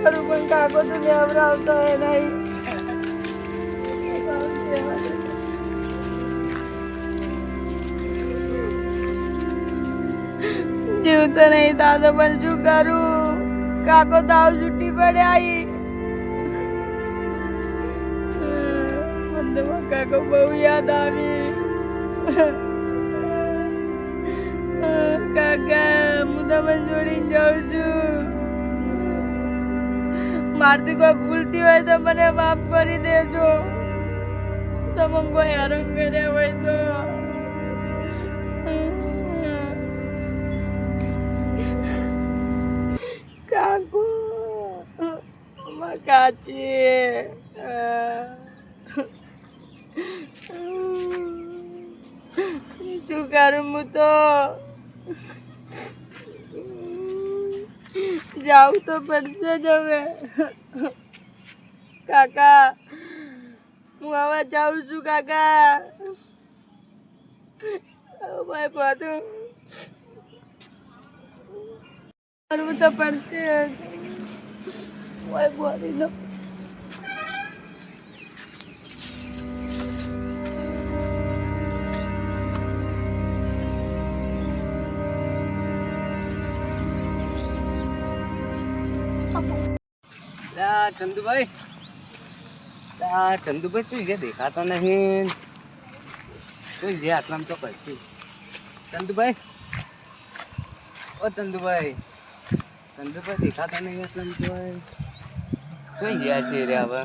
તારું પણ કાકો તો લેવડાવતો હોય નહીં જીવતો નહીં દાદા પણ શું કરું? કાકો તો આવ છૂટી પડ્યા મને બહુ યાદ આવી. કાકા, હું તમને જોડી જાઉં છું. મારથી કોઈ ભૂલતી હોય તો મને માફ કરી દેજો. તમે કોઈ હેરાન કર્યા હોય તો. કાકુ મકાચી શું કરું હું તો જાવું તો પડશે જ હવે કાકા હું હવે જાઉં છું કાકા ભાઈ બધું કરવું તો પડશે ભાઈ બોલી ચંદુભાઈ. લા ચંદુભાઈ શું છે દેખાતો નહીં. શું છે આટલામ તો કરતી ચંદુભાઈ? ઓ ચંદુભાઈ. ચંદુભાઈ દેખાતા નહીં આટલામાં તો ગયા છે રે હવે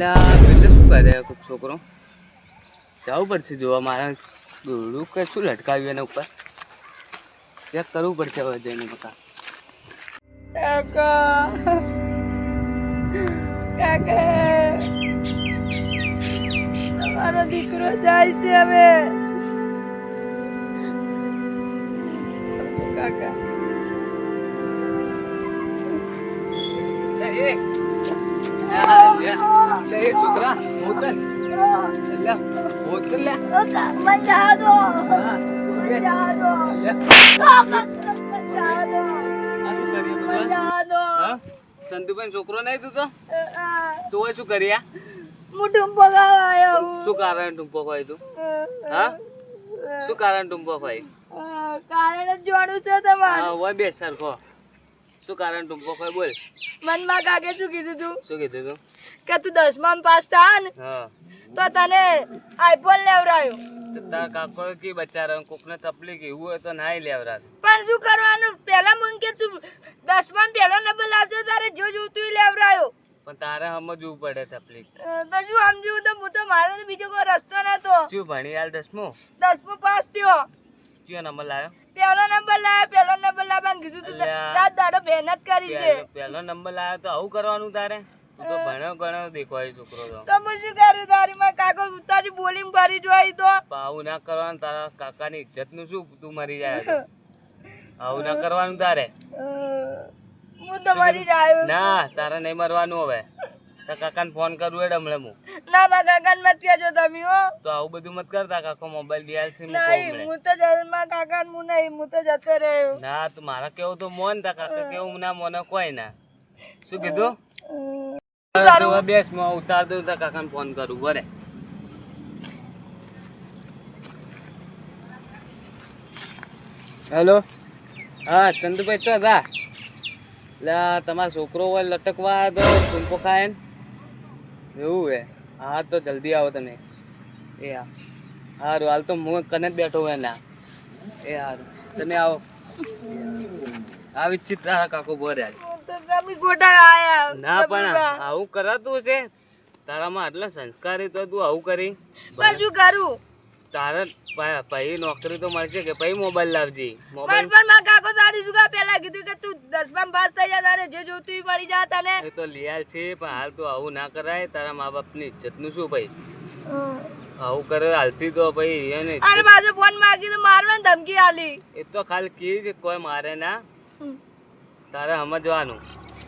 લા એટલે શું કરે કોઈક છોકરો? જવું પડશે જોવા મારા દોરડું કે શું લટકાવ્યું એના ઉપર? ચેક કરવું પડશે હવે જઈને બકા કાકા. કાકા. તમારો દીકરો જાય છે હવે. કાકા. છોકરા મોતન લા, મોતન લા. મને જા દો. હા, મને લે. જા દો. કાકા ચંદુભાઈ છોકરો નહીં તું? તો તું શું કર્યા? હું ટુંપો આવ્યો શું કારણ ટૂંપો ખાય તું? હા? શું કારણ ટુંપો ખાય કારણ જ જોડું છે તમારું. હા હોય બે સરખો શું કારણ ટુંપો ખાય બોલ. મનમાં કાકે શું કીધું તું? શું કીધું તું? કે તું દસમા પાસ થા ને? હા. તો તને આઈફોન તારા કાકો કે બચારા કોકને તકલીફ એવું હોય તો નાય લેવરા પણ શું કરવાનું? પહેલા મને કે તું દસમાં પહેલો નંબર લાવજો તારે જો જોતું ઈ લેવડાયો પણ તારે સમજવું પડે તકલીફ. તો શું સમજ્યું તો હું તો મારો તો બીજો કોઈ રસ્તો નતો. શું ભણી હાલ દસમું? દસમો પાસ થયો. કયો નંબર લાવ્યો? પહેલો નંબર લાવ્યો પહેલો નંબર લાવવાનું કીધું તું. રાત દાડો મહેનત કરી છે. પહેલો- પહેલો નંબર લાવ્યો તો આવું કરવાનું તારે? તું તો ભણ્યો ગણ્યો દેખવાય છોકરો તો. તો શું કરું તારી માં કાકો તારી ભરી જોઈ તો. આવું ના કરવાનું તારા કાકાની ઇજ્જતનું શું? તું મરી જાય આવું ના કરવાનું તારે. હું તો મરી જાય. ના તારે નહીં મરવાનું હવે. કાકાને ફોન કરું એડ હમણાં હું. ના મારા કાકાને મત કહેજો તમે હો. તો આવું બધું મત કરતા કાકો મોબાઈલ દિયાલ છે નહીં હું તો જ- મારા હું નહીં હું તો જતો રહ્યો. ના તું મારા કેવું તો મોન તા કાકા કેવું ના મોને કોઈ ના. શું કીધું? તો બેસ ઉતાર દઉં તારા કાકાને ફોન કરું બરે હેલો? હા ચંદુભાઈ ચો દા એટલે તમારો છોકરો હોય લટકવા તો ટૂંકો ખાય ને. એવું હે? હા તો જલ્દી આવો તમે. એ હા. સારું હાલ તો હું કને જ બેઠો હોય ના. એ સારું તમે આવો. આવી ચિત્ર કાકો બોર્યા તો તમે ગોટા આયા. ના પણ આવું કરાતું છે તારામાં આટલા સંસ્કારી તો તું આવું કરી. પણ શું કરું? તારે પ- નોકરી તો મળશે કે પછી મોબાઈલ લાવજે. મોબાઈલ પણ મારા કાકો તારી શું કામ કીધું કે તું દસમામાં પાસ થઈ જા તારે જે જોતું મળી જા તને. એ તો લિયાલ છે પણ હાલ તો આવું ના કરાય. તારા મા બાપની ઇજ્જતનું શું ભાઈ? આવું કરે હાલતી તો ભાઈ એને અને પાછો ફોન માગી તો મારવાની ધમકી આલી એ તો ખાલી કી કોઈ મારે ના. તારે સમજવાનું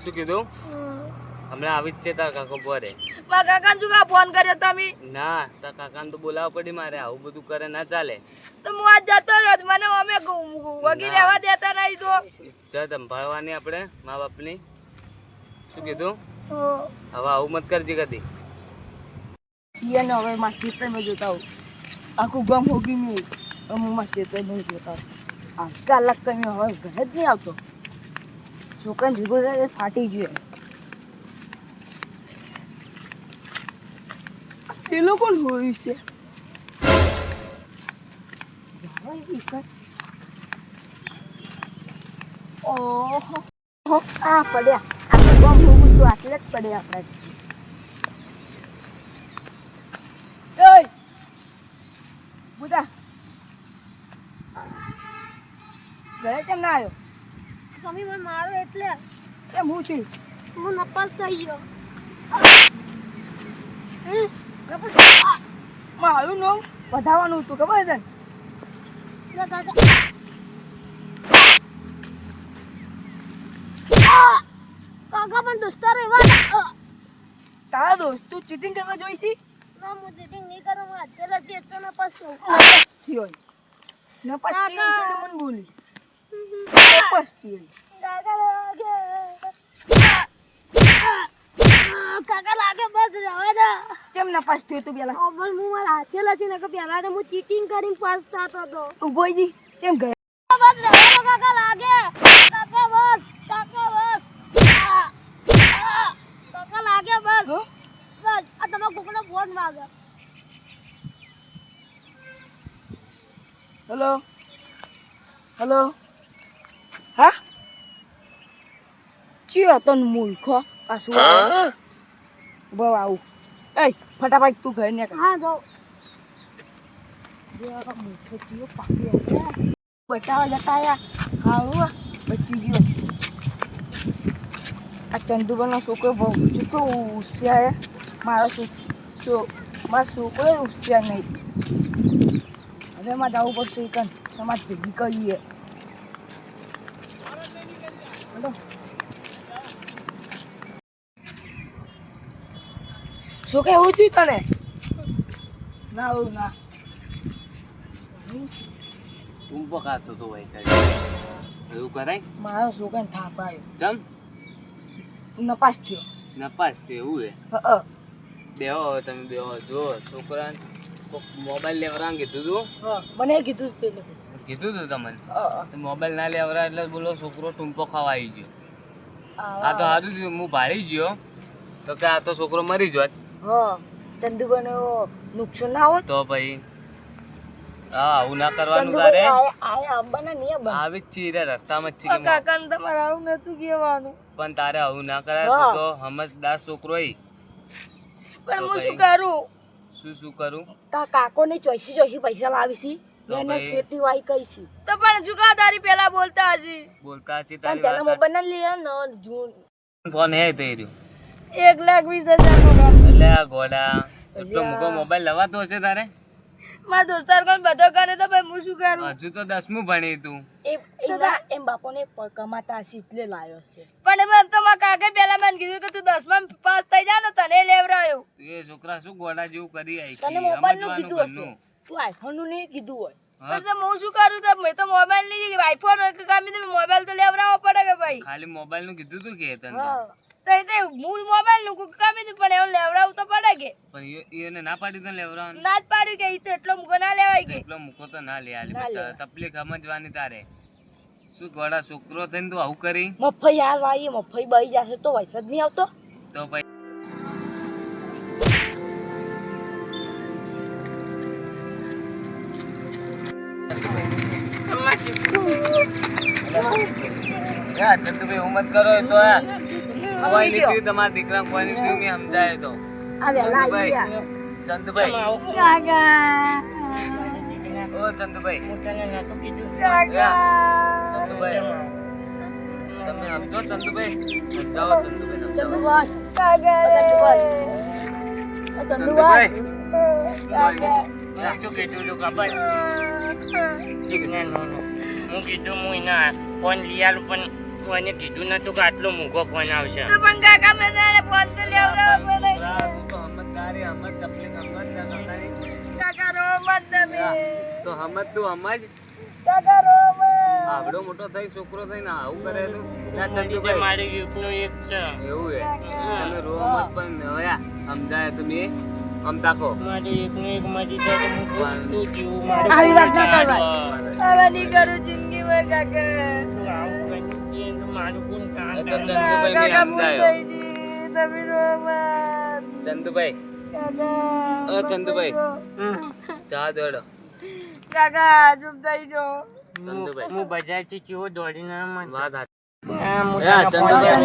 શું કીધું? હમણાં આવી જ છે તાર કાકો બોરે મારા કાકા શું કા ફોન કર્યો તમે? ના તાર કાકાને તો બોલાવવા પડી મારે. આવું બધું કરે ના ચાલે. તો હું આજ જતો રહ્યો મને અમે વગી રહેવા દેતા નહીં તો. જા સંભાળવાની આપણે મા બાપની. શું કીધું? હવે આવું મત કરજે કદી. સિયાને હવે માં ખેતરમાં જોતા હું આખું ગમ હોગી મેં હું માં ખેતરમાં જોતા હોઉં આ કલાક કઈ હવે ઘરે જ નહીં આવતો. છોકરાને ભેગો થાય ફાટી ગયું એ લોકો હોય છે. ઓહો. આ પડ્યા. આ બહુ છું આટલે જ પડ્યા આપણા! Buta! ઘરે કેમ ના આવ્યો? તમે મને મારો એટલે. કેમ હું છું? હું નપાસ થઈ ગયો. મારું નામ વધારવાનું હતું ખબર છે કાકા પણ દોસ્તાર એવા તારા દોસ્ત તું ચીટિંગ કરવા જોઈશી ના હું ચીટિંગ નહીં કરું હું અત્યારે જ એટલો નપાસ થયો. નપાસ થયો નપાસ થયો મને બોલી? કાકા લાગે બસ રહેવા દે કેમ નપાસ થયો તું પેલા? અમલ હું મારા હાથે લસી ને કે પહેલા તો હું ચીટિંગ કરીને પાસ થતો હતો ઊભો જી કેમ ગયા? બસ રહેવા દો કાકા લાગે કાકા બસ કાકા બસ કાકા લાગે બસ બસ આ તમે કોકનો ફોન માગે હેલો હેલો હા ચિયો તન મૂર્ખો પાછું બહુ આવું એ ફટાફટ તું ઘર ને હા જો મૂર્ખો ચિયો પાકી બચાવવા જતા આયા હારું બચી ગયો આ ચંદુભાઈનો છોકરો બહુ ચૂકો હોશિયાર મારો શું મારો છોકરો હોશિયાર નહીં હવે માં જવું પડશે કન સમાજ ભેગી કરીએ શું કહેવું થયું તને? ના આવું ના. તું પકાતો તો હોય એવું કરાય? મારો છોકરાને થાપ આવ્યો. ચમ? નપાસ થયો. નપાસ થયો એવું હે? બેહો હવે તમે બેહો. જો છોકરાને મોબાઈલ લેવા કીધું તું મને કીધું પેલે કીધું તું તમને? મોબાઈલ ના લેવરા એટલે બોલો છોકરો ટૂંપો ખાવા આવી ગયો. આ તો સારું થયું હું ભાળી ગયો. તો કે આ તો છોકરો મરી જોત ચંદુભાઈ ચંદુભાઈને નુકસાન ના હોય? તો ભાઈ હા આવું ના કરવાનું તારે. ચંદુભાઈ નહીં આવી જ છીએ રસ્તામાં જ કાકા ને? તમારે આવું નતું કહેવાનું. પણ તારે આવું ના કરાય તો સમજદાર છોકરો. પણ હું શું કરું? શું શું કરું? તા કાકો ને ચોઈસી ચોઈસી પૈસા લાવી છી તો એને વાઈ કઈ છી? તો પણ જુગાદારી પેલા બોલતા હજી? બોલતા છે તારી વાત પેલા મોબાઈલ ના લે ને જૂન ફોન હે તે રહ્યું. એક લાખ 20 હજાર નો એટલે આ ગોડા તો મુકો મોબાઈલ લવાતો હશે તારે? મારા દોસ્તાર કોણ બધો કરે તો ભાઈ હું શું કરું? હજુ તો દસમું ભણી તું. એમ બાપોને કમાતા હશે એટલે લાવ્યો છે. પણ એમ તો મારા કાકે પેલા મને કીધું કે તું દસમાં પાસ થઈ જા ને તને લેવરાયો એ છોકરા શું ગોડા જેવું કરી આવી તને મોબાઈલનું કીધું હશે? તું આઈફોનનું નહીં કીધું હોય. પણ તો હું શું કરું તો? મેં તો મોબાઈલ નહીં આઈફોન કે ગમે તે મોબાઈલ તો લેવરાવો પડે કે ભાઈ? ખાલી મોબાઈલનું કીધું તું કે તને તો. તો તો હું મોબાઈલનું કામ નહીં પણ એવું લેવરાવું તો પડે કે. પણ એને ના પાડી તને લેવડાવવાનું? ના જ પાડ્યું કે ઈ તો એટલો મૂકો ના લેવાય કે. એટલો મૂકો તો ના લે આલી તકલીફ સમજવાની તારે. શું ગોડા છોકરો થઈને તું આવું કરી? મફઈ હાલ વાઈએ મફઈ બહી જશે તો વૈસદ નહીં આવતો? તો પછી યાર ચંદુભાઈ ઉમત કરો તો કોઈ તમારા દીકરા કોઈ મેં સમજાય તો. ચંદુભાઈ. ચંદુભાઈ. ઓ ચંદુભાઈ. ચંદુભાઈ. તમે સમજો ચંદુભાઈ. જાઓ ચંદુભાઈ. ચંદુભાઈ. ચંદુભાઈ. નો હું કીધું હું એના ફોન લઈ આલું પણ મને કીધું નતું કે આટલો મૂકો ફોન આવશે. તો પણ કાકા મને આને ફોન તો લેવડાવવો પડે તું તો સમજદારી, સમજ, તકલીફ સમજ, ના કાકા રો મત તમે. તો સમજ તું સમજ કાકા રો આવડો મોટો થઈ છોકરો થઈને આવું કરે તું? ના ચંદુભાઈ. મારી યુગનો એક છે. એવું હે તમે રો મત પણ હવે સમજાય તમે આમ તાકો. મારી એકનો એક મરી જાય હું પણ- જીવું મારું વાત ના કોણ હવે નહીં કરું જિંદગીમાં કાકા. ચંદુભાઈ મત ચંદુભાઈ. ચા દોડો. કાકા ચૂપ થઈ જાઓ ચંદુભાઈ. હું બજારથી ચીવો દોડીને. વાત ચંદુભાઈ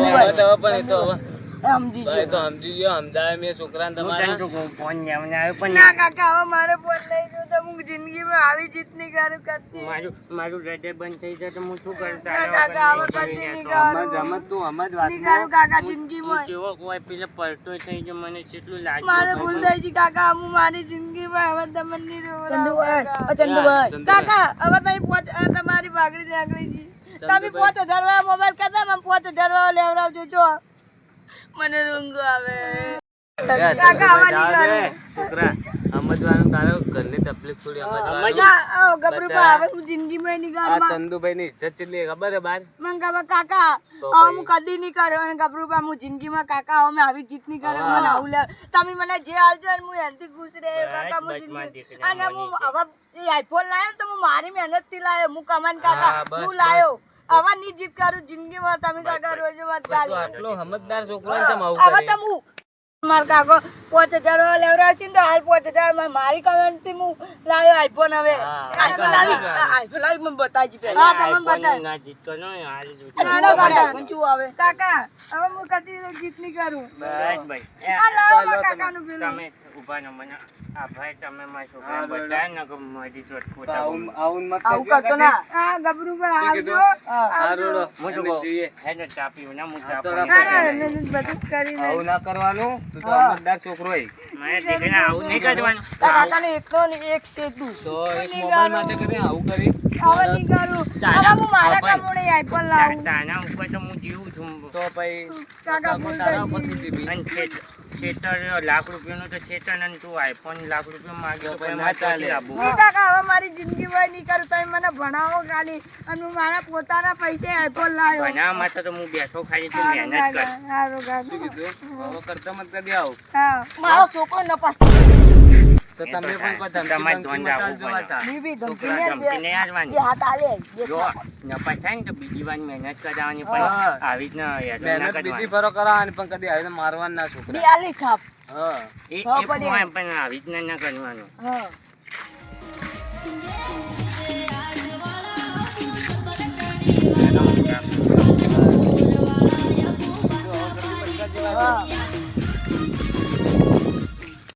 પણ એ તો હવે. સમજી ભાઈ તો સમજી ગયો. સમજાય મેં છોકરાને તમારા? તો ફોન લેવાને આવ્યો પણ ના કાકા હવે મારે ફોન લઈ ગયો તો હું જિંદગીમાં આવી જીત નહીં કરું કદી મારું મારું હૃદય બંધ થઈ જાય તો હું શું કરું ના કાકા હવે કદી નહીં. કરું સમજ સમજ તું સમજ નહીં કરું કાકા જિંદગીમાં. જેવો કોઈ પેલા પડતો થઈ ગયો મને કેટલું લાગે મારે ભૂલ થઈ છે કાકા હું મારી જિંદગીમાં હવે તમને નહીં ચંદુભાઈ ચંદુભાઈ. કાકા હવે તમે પોચ તમારી ભાગડી છે. તમે પોતે ધરવા મોબાઈલ કરતા મને પોચ હજાર લેવડાવજો જો. મને રૂંગો આવે. છોકરા સમજવાનું તારો ઘરની તકલીફ થોડી સમજવાનું. ના આવો ગબરૂપા હવે હું જિંદગીમાં નહીં કરું ચંદુભાઈ ની ઇજ્જત ચેટલી ખબર હે બાર? મને ખબર કાકા હવે હું કદી નહીં કરું અને ગબરૂપા હું જિંદગીમાં કાકા હવે આવી જીત નહીં કરું મને આવું લે તમે મને જે હાલજો ને હું એનાથી ખુશ રહે કાકા હું જિંદગી અને હું હવે આઈફોન લાવ્યો તો હું મારી મહેનતથી લાવ્યો હું કમન કાકા હું. લાવ્યો હવે ની જીત કરું જિંદગીમાં તમે કાકા રોજ વાત તું ગાલી આટલો સમજદાર છોકરો ને આવું હવે કરે. તો કાકો પાંચ હજાર વાળો લેવડાવ છે તો હાલ પાંચ હજારમાં મારી કમેન્ટથી હું લાવ્યો આઈફોન હવે. આઈફોન લાવી. આઈફોન લાવી મને બતાજી પહેલા. હા તમે બતાય ના જીતતો ન હોય, હાલ જ આવે? કાકા હવે હું કદી જીત નહીં કરું. બસ ભાઈ. આ લાવો કાકા નું બિલ તમે ઊભા રહો મને આ ભાઈ તમે મારા છોકરાને બચાવ્યા ને કે મારી જોડે ખોટા આવું મત આવું કરતો ના. આ ગબરૂભાઈ શું આવજો. હા રોડો. હું તો જઈએ. હેને ચા પીવું ને હું ચા તો કરી મેં બધું કરી આવું ના કરવાનું તું તો સમજદાર છોકરો હે મારા દીકરાને આવું નહીં કરવાનું. તારા કાકાને એકનો ને એક સેતુ તો એક મોબાઈલ માટે કરી આવું કરી. હવે નહીં કરું હવે હું મારા કામોને આઈફોન લાવું. તાના ઉપર તો હું જીવું છું. તો પછી કાકા ભૂલ થઈ ઉપર ગઈ. દીધી અને છેતર લાખ રૂપિયાનું તો છેતર અને તું આઈફોન લાખ રૂપિયા માંગે તો તો ના ચાલે. ક્યાંથી આપવું? નહીં કાકા હવે મારી જિંદગી ભાઈ નહીં કરું તમે મને ભણાવો ખાલી. અને હું મારા પોતાના પૈસે આઈફોન લાવ્યો. માટે તો હું બેઠો ખાલી તું મહેનત કર. સારું કાકા. હવે કરતા મત કરી આવું. મારો છોકરો નપાસ. બીજી વાર મહેનત કરાવવાની પણ આવી જ ના બીજી ફરો કરાવવાની પણ કદી આવીને મારવાની ના આવી જ ના કરવાનું. Yeah.